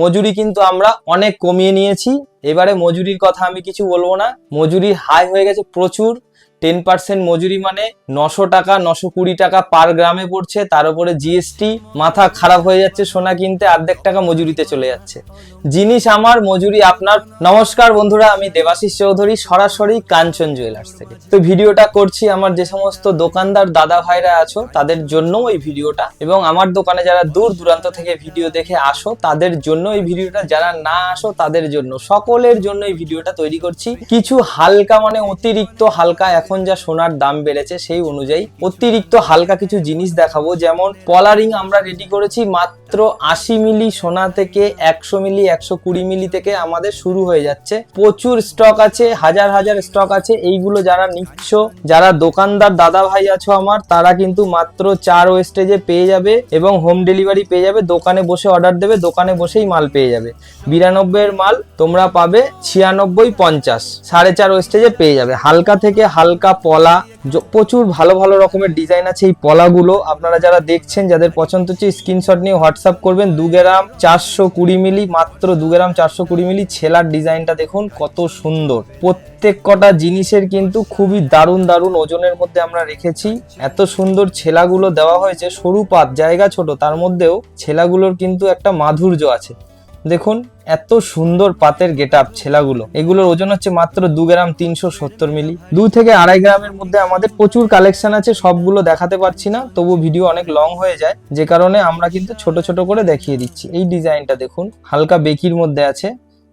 মজুরি কিন্তু আমরা অনেক কমিয়ে নিয়েছি। এবারে মজুরির কথা আমি কিছু বলব না। মজুরি হাই হয়ে গেছে প্রচুর। টেন পার্সেন্ট মজুরি মানে নশো টাকা, নশো কুড়ি টাকা পার গ্রামে পড়ছে, তার উপরে জিএসটি মাথা খারাপ হয়ে যাচ্ছে, সোনা কিনতে অর্ধেক টাকা মজুরিতে চলে যাচ্ছে। জিনিস আমার, মজুরি আপনার। নমস্কার বন্ধুরা, আমি দেবাশিস চৌধুরী, সরাসরি কাঞ্চন জুয়েলার্স থেকে। তো ভিডিওটা করছি আমার যে সমস্ত দোকানদার দাদা ভাইরা আছো, তাদের জন্য এই ভিডিওটা। এবং আমার দোকানে যারা দূর দূরান্ত থেকে ভিডিও দেখে আসো, তাদের জন্য এই ভিডিওটা। যারা না আসো, তাদের জন্য, সকলের জন্য এই ভিডিওটা তৈরি করছি। কিছু হালকা মানে অতিরিক্ত হালকা এখন যা সোনার দাম বেড়েছে সেই অনুযায়ী অতিরিক্ত হালকা কিছু জিনিস দেখাবো, যেমন পলারিং আমরা রেডি করেছি মাত্র আশি মিলি সোনা থেকে একশো মিলি, একশো কুড়ি মিলি থেকে আমাদের শুরু হয়ে যাচ্ছে। প্রচুর স্টক আছে, হাজার হাজার স্টক আছে। এইগুলো যারা নিচ্ছ, যারা দোকানদার দাদা ভাই আছো আমার, তারা কিন্তু মাত্র চার ওয়েস্টেজে পেয়ে যাবে এবং হোম ডেলিভারি পেয়ে যাবে। দোকানে বসে অর্ডার দেবে, দোকানে বসেই মাল পেয়ে যাবে। বিরানব্বই এর মাল তোমরা পাবে ছিয়ানব্বই পঞ্চাশ, সাড়ে চার ওয়েস্টেজে পেয়ে যাবে। হালকা থেকে হালকা পলা প্রচুর ভালো ভালো রকমের ডিজাইন আছে এই পলাগুলো। আপনারা যারা দেখছেন, যাদের পছন্দ হচ্ছে স্ক্রিনশট নিয়ে হোয়াটসঅ্যাপ করবেন। দু গ্রাম চারশো কুড়ি মিলি, মাত্র দু গ্রাম চারশো কুড়ি মিলি ছেলার ডিজাইনটা দেখুন, কত সুন্দর। প্রত্যেক কটা জিনিসের কিন্তু খুবই দারুণ দারুণ ওজনের মধ্যে আমরা রেখেছি। এত সুন্দর ছেলাগুলো দেওয়া হয়েছে, সরু পাত, জায়গা ছোট, তার মধ্যেও ছেলাগুলোর কিন্তু একটা মাধুর্য আছে। দেখুন, এত সুন্দর পাতের গেট আপ ছেলাগুলো। এগুলোর ওজন হচ্ছে মাত্র দু গ্রাম তিনশো সত্তর মিলি। দু থেকে আড়াই গ্রামের মধ্যে আমাদের প্রচুর কালেকশন আছে, সবগুলো দেখাতে পারছি না, তবু ভিডিও অনেক লং হয়ে যায়। যে কারণে আমরা কিন্তু ছোট ছোট করে দেখিয়ে দিচ্ছি। এই ডিজাইনটা দেখুন, হালকা বেকির মধ্যে আছে।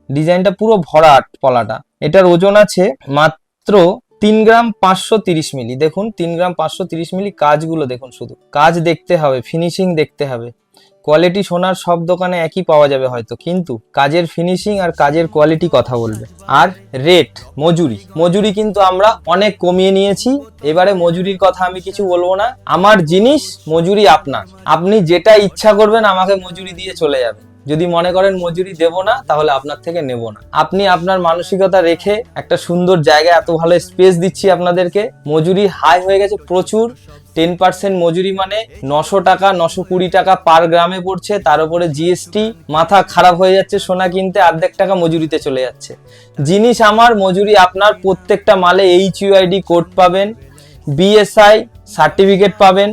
ডিজাইনটা পুরো ভরাট পলাটা। এটার ওজন আছে মাত্র তিন গ্রাম পাঁচশো তিরিশ মিলি। দেখুন, তিন গ্রাম পাঁচশো তিরিশ মিলি কাজগুলো দেখুন শুধু। কাজ দেখতে হবে ফিনিশিং দেখতে হবে। কোয়ালিটি সোনার সব দোকানে একই পাওয়া যাবে হয়তো, কিন্তু কাজের ফিনিশিং আর কাজের কোয়ালিটি কথা বলবে। আর রেট মজুরি। মজুরি কিন্তু আমরা অনেক কমিয়ে নিয়েছি। এবারে মজুরির কথা আমি কিছু বলব না। আমার জিনিস, মজুরি আপনার। আপনি যেটা ইচ্ছা করবেন আমাকে মজুরি দিয়ে চলে যাবে। যদি মনে করেন মজুরি দেব না, তাহলে আপনার থেকে নেব না। আপনি আপনার মানসিকতা রেখে একটা সুন্দর জায়গায় এত ভালো স্পেস দিচ্ছি আপনাদেরকে। মজুরি হাই হয়ে গেছে প্রচুর। টেন পার্সেন্ট মজুরি মানে নশো টাকা, নশো কুড়ি টাকা পার গ্রামে পড়ছে, তার উপরে জিএসটি মাথা খারাপ হয়ে যাচ্ছে, সোনা কিনতে অর্ধেক টাকা মজুরিতে চলে যাচ্ছে। জিনিস আমার, মজুরি আপনার, প্রত্যেকটা মালে এইচ ইউআইডি কোড পাবেন বিএসআই সার্টিফিকেট পাবেন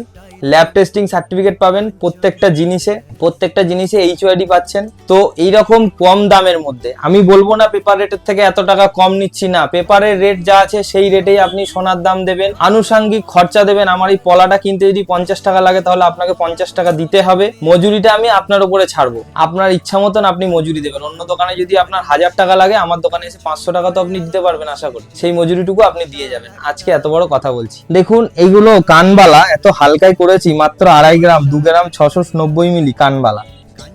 ল্যাব টেস্টিং সার্টিফিকেট পাবেন প্রত্যেকটা জিনিসে প্রত্যেকটা জিনিসে এইচওআইডি পাচ্ছেন। তো এইরকম কম দামের মধ্যে, আমি বলব না পেপার রেটের থেকে এত টাকা কম নিচ্ছি না। পেপারের রেট যা আছে সেই রেটেই আপনি সোনার দাম দেবেন, আনুষাঙ্গিক খরচা দেবেন। আমার এই পলাটা কিনতে যদি পঞ্চাশ টাকা লাগে তাহলে আপনাকে পঞ্চাশ টাকা দিতে হবে। মজুরিটা আমি আপনার উপরে ছাড়বো। আপনার ইচ্ছা মতন আপনি মজুরি দেবেন। অন্য দোকানে যদি আপনার হাজার টাকা লাগে, আমার দোকানে এসে পাঁচশো টাকা তো আপনি দিতে পারবেন আশা করি। সেই মজুরিটুকু আপনি দিয়ে যাবেন। আজকে এত বড় কথা বলছি। দেখুন, এইগুলো কানবালা এত হালকায় করেছি মাত্র আড়াই গ্রাম দু গ্রাম ছশো নব্বই মিলি কানবালা।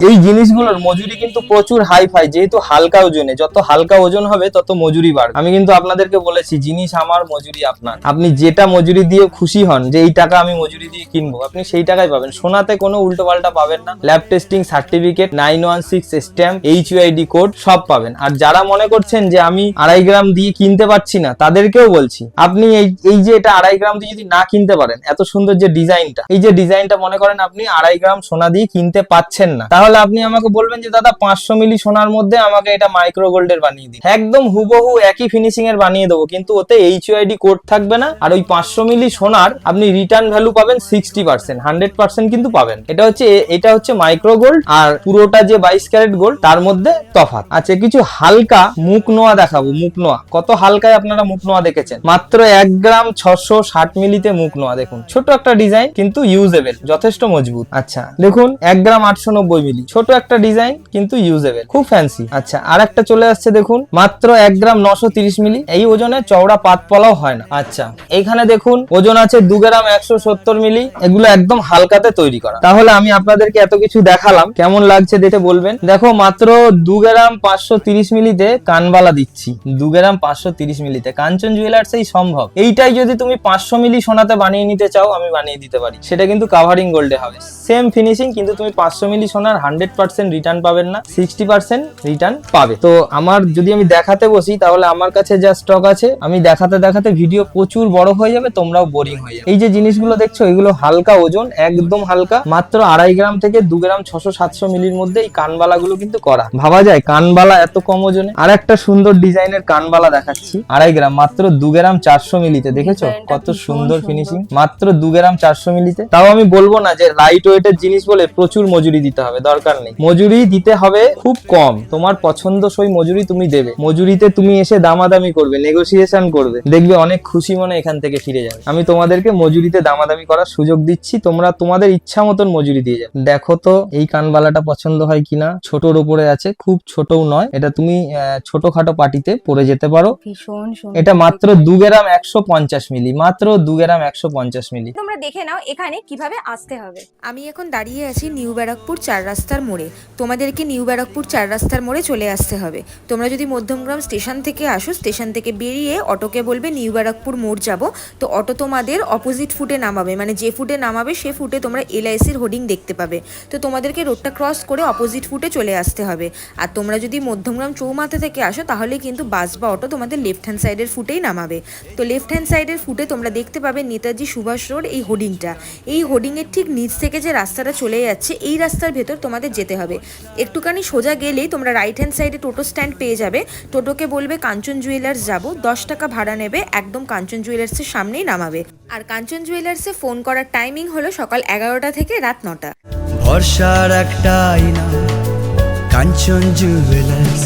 এই জিনিসগুলোর মজুরি কিন্তু প্রচুর হাই ফাই যেহেতু হালকা ওজনে। যত হালকা ওজন হবে, তত মজুরি বাড়বে। আমি কিন্তু আপনাদেরকে বলেছি, জিনিস আমার, মজুরি আপনার। আপনি যেটা মজুরি দিয়ে খুশি হন, যে এই টাকা আমি মজুরি দিয়ে কিনবো, আপনি সেই টাকাই পাবেন। সোনাতে কোনো উল্টো পাল্টা পাবেন না। Lab testing certificate nine one six stamp H UID code সব পাবেন। আর যারা মনে করছেন যে আমি আড়াই গ্রাম দিয়ে কিনতে পারছি না, তাদেরকেও বলছি, আপনি এই এই যে এটা আড়াই গ্রাম দিয়ে যদি না কিনতে পারেন, এত সুন্দর যে ডিজাইনটা, এই যে ডিজাইনটা মনে করেন আপনি আড়াই গ্রাম সোনা দিয়ে কিনতে পাচ্ছেন না, তাহলে আপনি আমাকে বলবেন যে, দাদা, পাঁচশো মিলি সোনার মধ্যে আমাকে এটা মাইক্রো গোল্ডের বানিয়ে দিন। একদম হুবহু একই ফিনিশিং এর বানিয়ে দেবো, কিন্তু ওতে এইচ ইউআইডি কোড থাকবে না। আর ওই পাঁচশো মিলি সোনার আপনি রিটার্ন ভ্যালু পাবেন সিক্সটি পার্সেন্ট হান্ড্রেড পার্সেন্ট কিন্তু পাবেন। এটা হচ্ছে এটা হচ্ছে মাইক্রো গোল্ড আর পুরোটা যে বাইশ ক্যারেট গোল্ড তার মধ্যে তফাৎ। আচ্ছা কিছু হালকা মুখ নোয়া দেখাবো মুখ নোয়া কত হালকায় আপনারা মুখ নোয়া দেখেছেন? মাত্র এক গ্রাম ছশো ষাট মিলিতে মুখ নোয়া দেখুন। ছোট একটা ডিজাইন কিন্তু ইউজেবল যথেষ্ট মজবুত। আচ্ছা দেখুন, এক গ্রাম আটশো নব্বই মিলি। ছোট একটা ডিজাইন কিন্তু ইউজেবল খুব ফ্যান্সি আচ্ছা আর একটা চলে আসছে, দেখুন, মাত্র এক গ্রাম নশো তিরিশ মিলি। এই ওজনে চওড়া পাত পলাও হয় না। আচ্ছা এইখানে দেখুন, ওজন আছে দু গ্রাম একশো সত্তর মিলি। এগুলো একদম হালকাতে তৈরি করা। তাহলে আমি আপনাদেরকে এত কিছু দেখালাম। কেমন লাগছে দেখে বলবেন। দেখো, মাত্র দু গ্রাম পাঁচশো তিরিশ মিলিতে কানবালা দিচ্ছি। দু গ্রাম পাঁচশো তিরিস মিলিতে। কাঞ্চন জুয়েলার্সেই সম্ভব। এইটাই যদি তুমি পাঁচশো মিলি সোনাতে বানিয়ে নিতে চাও, আমি বানিয়ে দিতে পারি। সেটা কিন্তু কাভারিং গোল্ডে হবে। সেম ফিনিশিং কিন্তু তুমি পাঁচশো মিলি সোনার হান্ড্রেড পার্সেন্ট রিটার্ন পাবেন না সিক্সটি পার্সেন্ট রিটার্ন পাবে। তো আমার যদি আমি দেখাতে বসি তাহলে আমার কাছে যা স্টক আছে আমি দেখাতে দেখাতে ভিডিও প্রচুর বড় হয়ে যাবে তোমরাও বোরিং হয়ে যাবে। এই যে জিনিসগুলো দেখছ এগুলো হালকা ওজন একদম হালকা মাত্র আড়াই গ্রাম থেকে দু গ্রাম ছশো সাতশো মিলির মধ্যে এই কানবালাগুলো কিন্তু করা। ভাবা যায় কানবালা এত কম ওজনে। আর একটা সুন্দর ডিজাইনের কানবালা দেখাচ্ছি আড়াই গ্রাম মাত্র দু গ্রাম চারশো মিলিতে দেখেছ? কত সুন্দর। ফিনিশিং মাত্র দু গ্রাম চারশো মিলিতে। তাও আমি বলব না যে লাইট ওয়েটের জিনিস বলে প্রচুর মজুরি দিতে হবে দরকার নেই। মজুরি দিতে হবে খুব কম। তোমার পছন্দসই মজুরি তুমি দেবে। মজুরিতে তুমি এসে দামাদামি করবে নেগোসিয়েশন করবে। দেখবে অনেক খুশি মনে এখান থেকে ফিরে যাবে। আমি তোমাদেরকে মজুরিতে দামাদামি করার সুযোগ দিচ্ছি তোমরা তোমাদের ইচ্ছা মতন মজুরি দিয়ে যাবে। দেখো তো এই কানবালাটা পছন্দ হয় কিনা? ছোটর উপরে আছে খুব ছোটও নয়। এটা তুমি ছোটখাটো পার্টিতে পরে যেতে পারো। এটা মাত্র দু গ্রাম একশো পঞ্চাশ মিলি মাত্র দু গ্রাম একশো পঞ্চাশ মিলি। তোমরা দেখে নাও এখানে কীভাবে আসতে হবে। আমি এখন দাঁড়িয়ে আছি নিউ ব্যারাকপুর চার রাস্তার মোড়ে। তোমাদেরকে নিউ ব্যারাকপুর চার রাস্তার মোড়ে চলে আসতে হবে। তোমরা যদি মধ্যমগ্রাম স্টেশন থেকে আসো, স্টেশন থেকে বেরিয়ে অটোকে বলবে, নিউ ব্যারাকপুর মোড় যাব। তো অটো তোমাদের অপোজিট ফুটে নামাবে। মানে যে ফুটে নামাবে, সে ফুটে তোমরা এলআইসির হোর্ডিং দেখতে পাবে। তো তোমাদেরকে রোডটা ক্রস করে অপোজিট ফুটে চলে আসতে হবে। আর তোমরা যদি মধ্যমগ্রাম চৌমাথা থেকে আসো, তাহলে কিন্তু বাস বা অটো তোমাদের লেফট হ্যান্ড সাইডের ফুটেই নামাবে। তো লেফট হ্যান্ড সাইডের ফুটে তোমরা দেখতে পাবে নেতাজি সুভাষ রোড এই হোর্ডিংটা এই হোর্ডিংয়ের ঠিক নিচ থেকে যে রাস্তাটা চলে যাচ্ছে, এই রাস্তার ভেতর তোমাদের যেতে হবে। একটুখানি সোজা গেলেই তোমরা রাইট হ্যান্ড সাইডে টোটো স্ট্যান্ড পেয়ে যাবে। টোটোকে বলবে, কাঞ্চন জুয়েলার্স যাব। দশ টাকা ভাড়া নেবে, একদম কাঞ্চন জুয়েলার্সের সামনেই নামাবে। আর কাঞ্চন জুয়েলার্সে ফোন করার টাইমিং হলো সকাল এগারোটা থেকে রাত নটা। ভরসার একটা না কাঞ্চন জুয়েলার্স